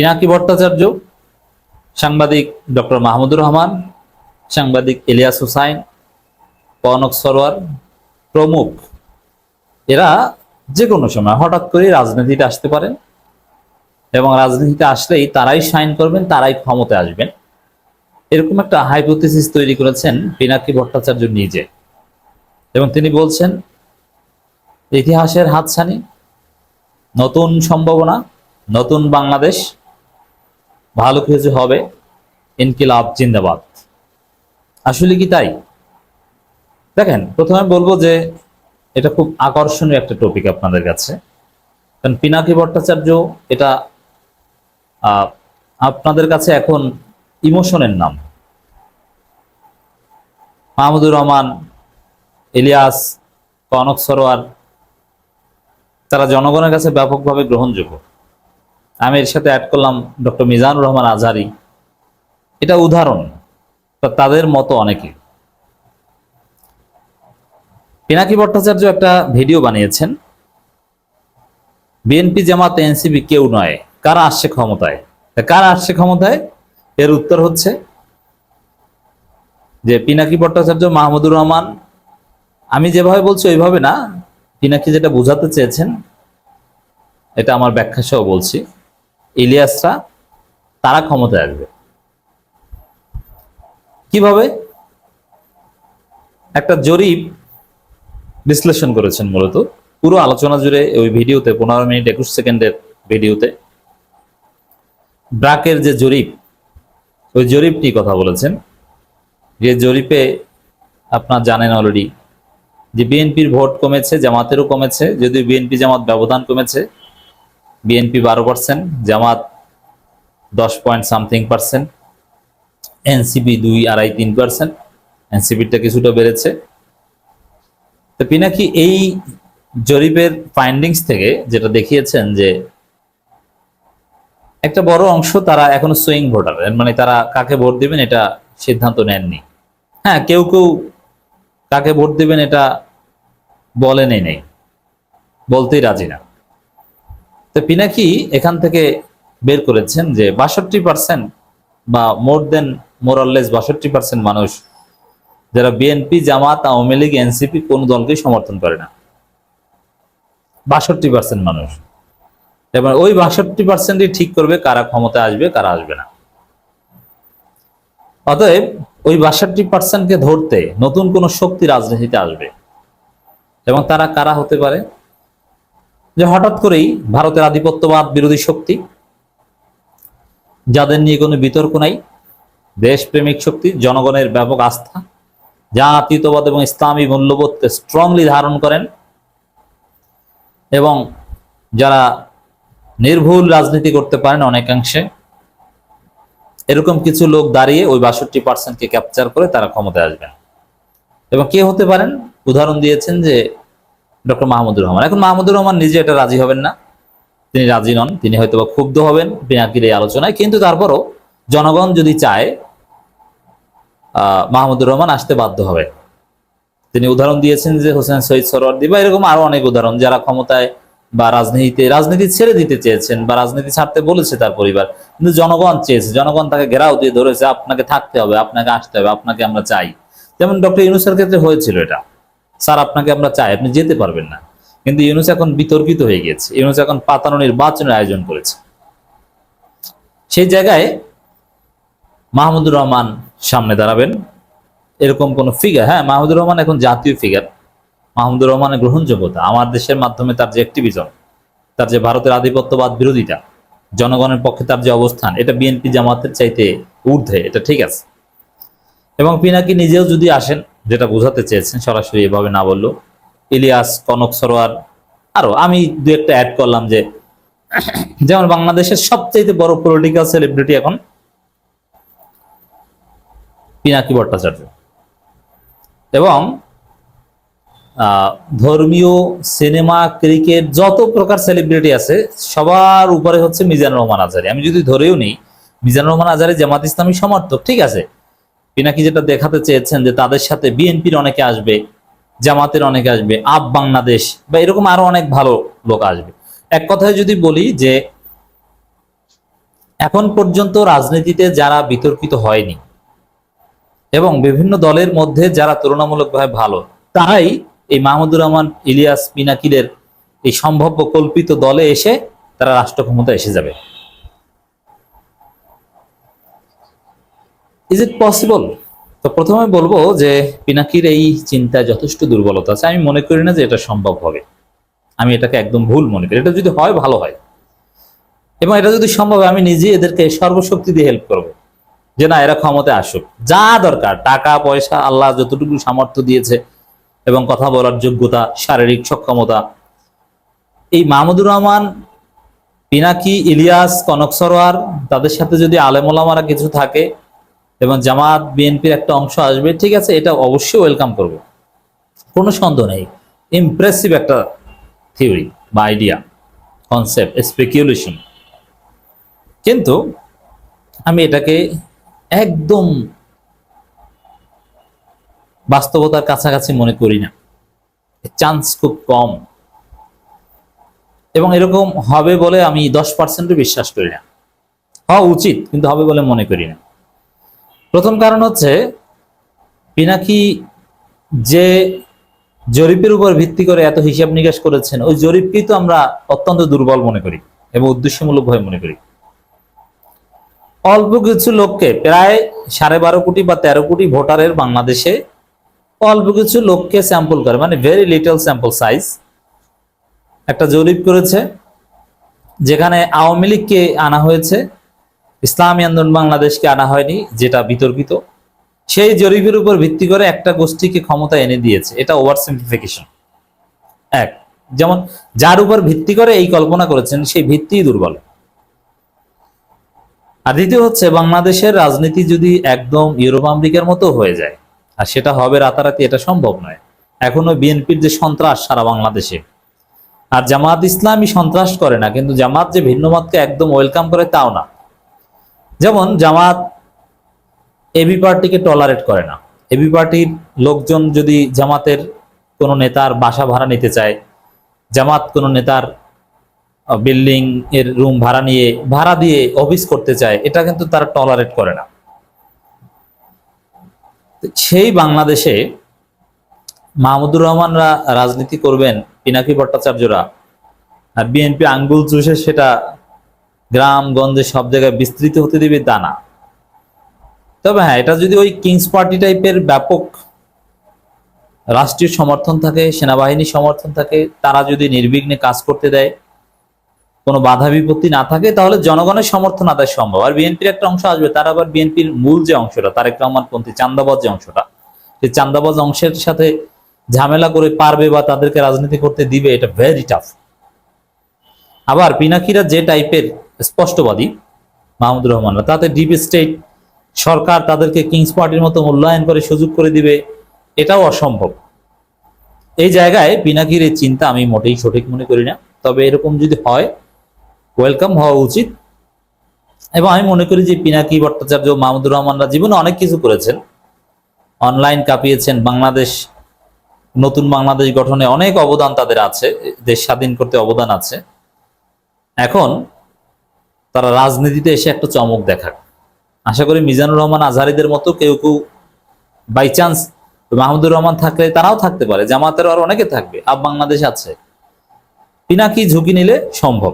পিনাকি ভট্টাচার্য, সাংবাদিক ডক্টর মাহমুদুর রহমান, সাংবাদিক ইলিয়াস হুসাইন কনক সরোয়ার প্রমুখ। এরা যে কোনো সময় হঠাৎ করে রাজনীতিতে আসতে পারেন এবং রাজনীতিতে আসলেই তারাই সাইন করবেন, তারাই ক্ষমতায় আসবেন। এরকম একটা হাইপোথিসিস তৈরি করেছেন পিনাকি ভট্টাচার্য নিজে। এবং তিনি বলছেন, ইতিহাসের হাতছানি, নতুন সম্ভাবনা, নতুন বাংলাদেশ ভালো কিছু হবে ইনকিলাব জিন্দাবাদ। আসলে কি তাই? দেখেন, প্রথমে বলব যে এটা খুব আকর্ষণীয় একটা টপিক আপনাদের কাছে। কারণ পিনাকি ভট্টাচার্য এটা আপনাদের কাছে এখন ইমোশনের নাম। মাহমুদুর রহমান, ইলিয়াস, কনক সরোয়ার, তারা জনগণের কাছে ব্যাপকভাবে গ্রহণযোগ্য। আমি এর সাথে অ্যাড করলাম ডক্টর মিজানুর রহমান আজহারি। এটা উদাহরণ তাদের মতো অনেকে। পিনাকি ভট্টাচার্য একটা ভিডিও বানিয়েছেন। বিএনপি জামাত এনসিপি কেউ নয়, কারা আসছে ক্ষমতায়? কারা আসছে ক্ষমতায়? এর উত্তর হচ্ছে যে পিনাকি ভট্টাচার্য, মাহমুদুর রহমান। আমি যেভাবে বলছি ওইভাবে না, পিনাকি যেটা বোঝাতে চেয়েছেন, এটা আমার ব্যাখ্যা সহ বলছি। ইলিয়াসরা তারা ক্ষমতায় আসবে। কীভাবে? একটা জরিপ বিশ্লেষণ করেছেন মূলত। পুরো আলোচনা জুড়ে ওই ভিডিওতে, পনেরো মিনিট একুশ সেকেন্ডের ভিডিওতে ব্রাকের যে জরিপ, ওই জরিপটি কথা বলেছেন। যে জরিপে আপনার জানেন অলরেডি যে বিএনপির ভোট কমেছে, জামাতেরও কমেছে, যদিও বিএনপি জামাত ব্যবধান কমেছে বিএনপি বারো পার্সেন্ট জামাত দশ পয়েন্ট সামথিং পার্সেন্ট এনসিপি দুই আড়াই তিন পার্সেন্ট এনসিপিটা কিছুটা বেড়েছে। তো পিনাকি, এই জরিপের ফাইন্ডিংস থেকে যেটা দেখিয়েছেন যে একটা বড় অংশ তারা এখনও সুইং ভোটার মানে তারা কাকে ভোট দিবেন এটা সিদ্ধান্ত নেননি। হ্যাঁ কেউ কেউ কাকে ভোট দিবেন এটা বলেনই নেই, বলতেই রাজি না। তো পিনাকি এখান থেকে বের করেছেন যে বাষট্টি পার্সেন্ট বা মোর দেন মোরাললেস বাষট্টি পার্সেন্ট মানুষ যারা বিএনপি জামাত, আওয়ামী লীগ এনসিপি কোন দলকেই সমর্থন করে না। বাষট্টি পার্সেন্ট মানুষ। এবার ওই বাষট্টি পার্সেন্টই ঠিক করবে কারা ক্ষমতায় আসবে, কারা আসবে না। অতএব ওই বাষট্টি পার্সেন্টকে ধরতে নতুন কোন শক্তি রাজনীতিতে আসবে। এবং তারা কারা হতে পারে? যে হঠাৎ করেই ভারতের আধিপত্যবাদ বিরোধী শক্তি, যাদের নিয়ে কোনো বিতর্ক নাই, দেশপ্রেমিক শক্তি, জনগণের ব্যাপক আস্থা যা আতীতবাদ এবং ইসলামী মূল্যবোধকে স্ট্রংলি ধারণ করেন এবং যারা নির্ভুল রাজনীতি করতে পারেন অনেকাংশে, এরকম কিছু লোক দাঁড়িয়ে ওই বাষট্টি পার্সেন্টকে ক্যাপচার করে তারা ক্ষমতায় আসবেন। এবং কে হতে পারেন? উদাহরণ দিয়েছেন যে ডক্টর মাহমুদুর রহমান। এখন মাহমুদুর রহমান নিজে এটা রাজি হবেন না। তিনি রাজি নন, তিনি হয়তো বা ক্ষুব্ধ হবেন পিনাকির এই আলোচনায়, কিন্তু তারপরও জনগণ যদি চায় মাহমুদুর রহমান আসতে বাধ্য হবে। তিনি উদাহরণ দিয়েছেন যে হোসেন শহীদ সরওয়ার্দি বা এরকম আরও অনেক উদাহরণ, যারা ক্ষমতায় বা রাজনীতিতে, রাজনীতি ছেড়ে দিতে চেয়েছেন বা রাজনীতি ছাড়তে বলেছে তার পরিবার, কিন্তু জনগণ চেয়েছে, জনগণ তাকে ঘেরাও দিয়ে ধরেছে, আপনাকে থাকতে হবে, আপনাকে আসতে হবে, আপনাকে আমরা চাই। যেমন ডক্টর ইউনুসের ক্ষেত্রে হয়েছিল এটা। স্যার, আপনাকে আমরা চাই, আপনি যেতে পারবেন না। কিন্তু ইউনুস এখন বিতর্কিত হয়ে গিয়েছে ইউনুস এখন পাতানো নির্বাচনের আয়োজন করেছে। সেই জায়গায় মাহমুদুর রহমান সামনে দাঁড়াবেন। এরকম কোন ফিগার হ্যাঁ মাহমুদুর রহমান এখন জাতীয় ফিগার মাহমুদুর রহমানের গ্রহণযোগ্যতা, আমার দেশের মাধ্যমে তার যে অ্যাক্টিভিজম তার যে ভারতের আধিপত্যবাদ বিরোধিতা, জনগণের পক্ষে তার যে অবস্থান, এটা বিএনপি জামাতের চাইতে ঊর্ধ্বে, এটা ঠিক আছে। এবং পিনাকি নিজেও যদি আসেন যেটা বোঝাতে চেয়েছেন সরাসরি এভাবে না বলল ইলিয়াস, কনক সরোয়ার, আরও আমি দু একটা অ্যাড করলাম যে, যেমন বাংলাদেশের সবচাইতে বড় পলিটিক্যাল সেলিব্রিটি এখন পিনাকি ভট্টাচার্য। এবং ধর্মীয় সিনেমা, ক্রিকেট যত প্রকার সেলিব্রিটি আছে, সবার উপরে হচ্ছে মিজানুর রহমান আজারি আমি যদি ধরেও নিই, মিজানুর রহমান আজারি জামাত ইসলামী সমর্থক, ঠিক আছে? পিনাকি যেটা দেখাতে চেয়েছেন যে তাদের সাথে বিএনপির অনেকে আসবে, জামাতের অনেকে আসবে, আপ বাংলাদেশ বা এরকম আরও অনেক ভালো লোক আসবে। এক কথায় যদি বলি যে এখন পর্যন্ত রাজনীতিতে যারা বিতর্কিত হয়নি এবং বিভিন্ন দলের মধ্যে যারা তুলনামূলকভাবে ভালো, তারাই এই মাহমুদুর রহমান, ইলিয়াস পিনাকিলের এই সম্ভাব্য কল্পিত দলে এসে তারা রাষ্ট্র ক্ষমতা এসে যাবে। ইজ ইট পসিবল তো প্রথমে বলব যে পিনাকির এই চিন্তায় যথেষ্ট দুর্বলতা আছে। আমি মনে করি না যে এটা সম্ভব হবে। আমি এটাকে একদম ভুল মনে করি। এটা যদি হয়, ভালো হয়। এবং এটা যদি সম্ভব আমি নিজে এদেরকে সর্বশক্তি দিয়ে হেল্প করব। যে না, এরা ক্ষমতায় আসুক। যা দরকার, টাকা, পয়সা, আল্লাহ যতটুকু সামর্থ্য দিয়েছে এবং কথা বলার যোগ্যতা, শারীরিক সক্ষমতা। এই মাহমুদুর রহমান, পিনাকি, ইলিয়াস, কনক সরোয়ার, তাদের সাথে যদি আলেমোলামারা কিছু থাকে এবং জামাত, বিএনপির একটা অংশ আসবে, ঠিক আছে, এটা অবশ্যই ওয়েলকাম করব। কোনো সন্দেহ নেই। ইমপ্রেসিভ একটা থিওরি বা আইডিয়া কনসেপ্ট স্পেকুলেশন কিন্তু আমি এটাকে একদম বাস্তবতার কাছাকাছি মনে করি না। চান্স খুব কম। এবং এরকম হবে বলে আমি দশ পার্সেন্টও বিশ্বাস করি না। হওয়া উচিত, কিন্তু হবে বলে মনে করি না। প্রথম কারণ হচ্ছে, পিনাকি যে জরিপের উপর ভিত্তি করে এত হিসাব নিকাশ করেছেন, ওই জরিপকেই তো আমরা অত্যন্ত দুর্বল মনে করি এবং উদ্দেশ্যমূলকভাবে মনে করি। অল্প কিছু লোককে, প্রায় সাড়ে বারো কোটি বা তেরো কোটি ভোটারের বাংলাদেশে অল্প কিছু লোককে স্যাম্পল করে মানে ভেরি লিটল স্যাম্পল সাইজ একটা জরিপ করেছে, যেখানে আওয়ামী লীগকে আনা হয়েছে। ইসলামী আন্দোলন বাংলাদেশকে আনা হয়নি, যেটা বিতর্কিত। সেই জরিপের উপর ভিত্তি করে একটা গোষ্ঠীকে ক্ষমতা এনে দিয়েছে, এটা ওভার সিম্পলিফিকেশন। এক, যেমন যার উপর ভিত্তি করে এই কল্পনা করেছেন, সেই ভিত্তিই দুর্বল। আর দ্বিতীয় হচ্ছে, বাংলাদেশের রাজনীতি যদি একদম ইউরোপ আমেরিকার মতো হয়ে যায়, আর সেটা হবে রাতারাতি, এটা সম্ভব নয়। এখনও বিএনপির যে সন্ত্রাস সারা বাংলাদেশে, আর জামাত ইসলামী সন্ত্রাস করে না, কিন্তু জামাত যে ভিন্ন মতকে একদম ওয়েলকাম করে তাও না। যেমন জামাত এবি পার্টিকে টলারেট করে না। এবি পার্টির লোকজন যদি জামাতের কোনো নেতার বাসা ভাড়া নিতে চায়, জামাত কোনো নেতার বিল্ডিং এর রুম ভাড়া নিয়ে, ভাড়া দিয়ে অফিস করতে চায়, এটা কিন্তু তারা টলারেট করে না। সেই বাংলাদেশে মাহমুদুর রহমানরা রাজনীতি করবেন পিনাকি ভট্টাচার্যরা, আর বিএনপি আঙ্গুল চুষে সেটা গ্রাম গঞ্জে সব জায়গায় বিস্তৃত হতে দিবে তা না। তবে হ্যাঁ এটা যদি ওই কিংস পার্টি টাইপের ব্যাপক রাষ্ট্রীয় সমর্থন থাকে, সেনাবাহিনীর সমর্থন থাকে, তারা যদি নির্বিঘ্নে কাজ করতে দেয়, কোনো বাধা বিপত্তি না থাকে, তাহলে জনগণের সমর্থন আদায় সম্ভব। আর বিএনপির একটা অংশ আসবে, তার আবার বিএনপির মূল যে অংশটা, তারেক রহমান পন্থী চান্দাবাজ যে অংশটা সেই চান্দাবাজ অংশের সাথে ঝামেলা করে পারবে বা তাদেরকে রাজনীতি করতে দিবে, এটা ভেরি টাফ আবার পিনাকিরা যে টাইপের স্পষ্টবাদী, মাহমুদুর রহমানরা তাতে ডিপ স্টেট সরকার তাদেরকে কিংস পার্টির মতো মূল্যায়ন করে সুযোগ করে দিবে, এটাও অসম্ভব। এই জায়গায় পিনাকির এই চিন্তা আমি মোটেই সঠিক মনে করি না। তবে এরকম যদি হয় ওয়েলকাম হওয়া উচিত। এবং আমি মনে করি যে পিনাকি ভট্টাচার্য, মাহমুদুর রহমানরা জীবনে অনেক কিছু করেছেন। অনলাইন কাঁপিয়েছেন, বাংলাদেশ, নতুন বাংলাদেশ গঠনে অনেক অবদান তাদের আছে, দেশ স্বাধীন করতে অবদান আছে। এখন তারা রাজনীতিতে এসে একটা চমক দেখাক। আশা করি মিজানুর রহমান আজহারিদের মতো কেউ কেউ বাই চান্স মাহমুদুর রহমান থাকলে তারাও থাকতে পারে জামাতের আর অনেকে থাকবে আব বাংলাদেশ আছে। পিনাকি ঝুঁকি নিলে সম্ভব।